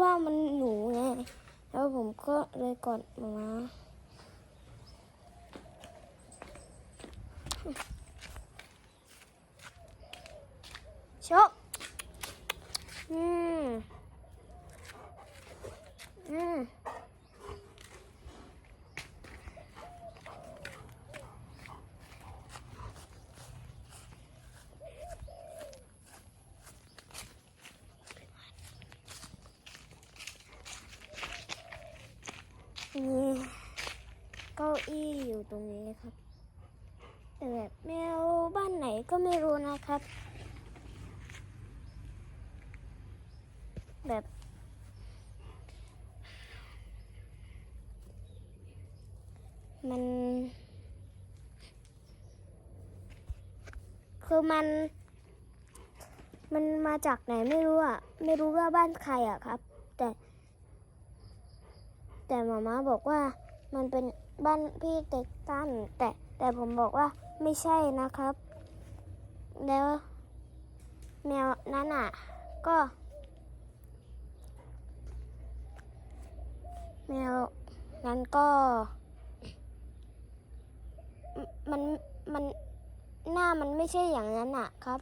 ว่ามันหนูไง แล้วผมก็เลยกดมาชก นี่เก้าอี้อยู่ตรงนี้ครับ แต่แบบแมวบ้านไหนก็ไม่รู้นะครับ แบบมันคือมัน มันมาจากไหนไม่รู้อะ ไม่รู้ว่าบ้านใครอะครับ แต่หมามาบอกว่ามันเป็นบ้านพี่เต็กตันแต่แต่ผมบอกว่าไม่ใช่นะครับ แล้วแมวนั้นอะ ก็ แมวนั้นก็มมันมันหน้ามันไม่ใช่อย่างนั้นอะครับ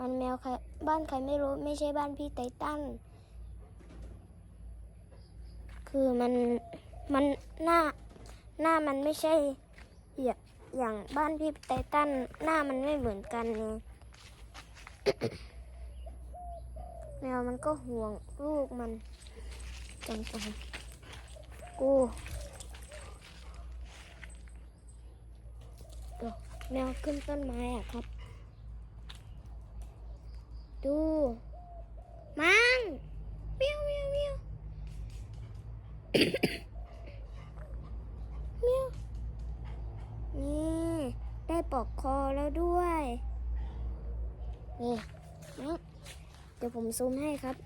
มันแมวใครบ้านใครไม่รู้ไม่ใช่บ้านพี่ไตตัน คือมันมันหน้าหน้ามันไม่ใช่อย่าอย่างบ้านพี่ไตตันหน้ามันไม่เหมือนกันไงแมวมันก็ห่วงลูกมันจังจังกูแมวขึ้นต้นไม้อะครับ ดู ปอกคอแล้วด้วย นี่ เดี๋ยวผมซูมให้ครับ